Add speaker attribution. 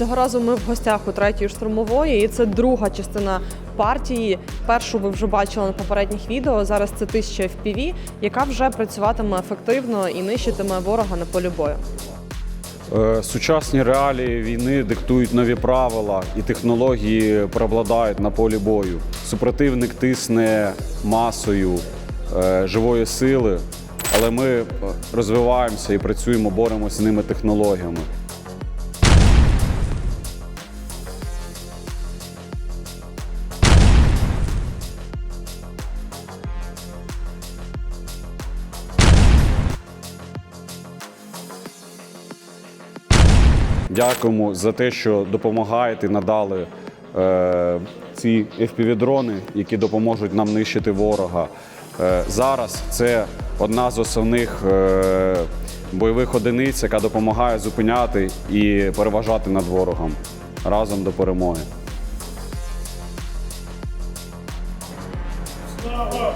Speaker 1: Цього разу ми в гостях у третьої штурмової, і це друга частина партії. Першу ви вже бачили на попередніх відео. Зараз це 1000 FPV, яка вже працюватиме ефективно і нищитиме ворога на полі бою.
Speaker 2: Е, Сучасні реалії війни диктують нові правила і технології преобладають на полі бою. Супротивник тисне масою е, живої сили, але ми е, розвиваємося і працюємо, боремося з ними технологіями. Дякуємо за те, що допомагаєте, надали е, ці FPV-дрони, які допоможуть нам нищити ворога. Е, зараз це одна з основних е, бойових одиниць, яка допомагає зупиняти і переважати над ворогом разом до перемоги.
Speaker 3: Слава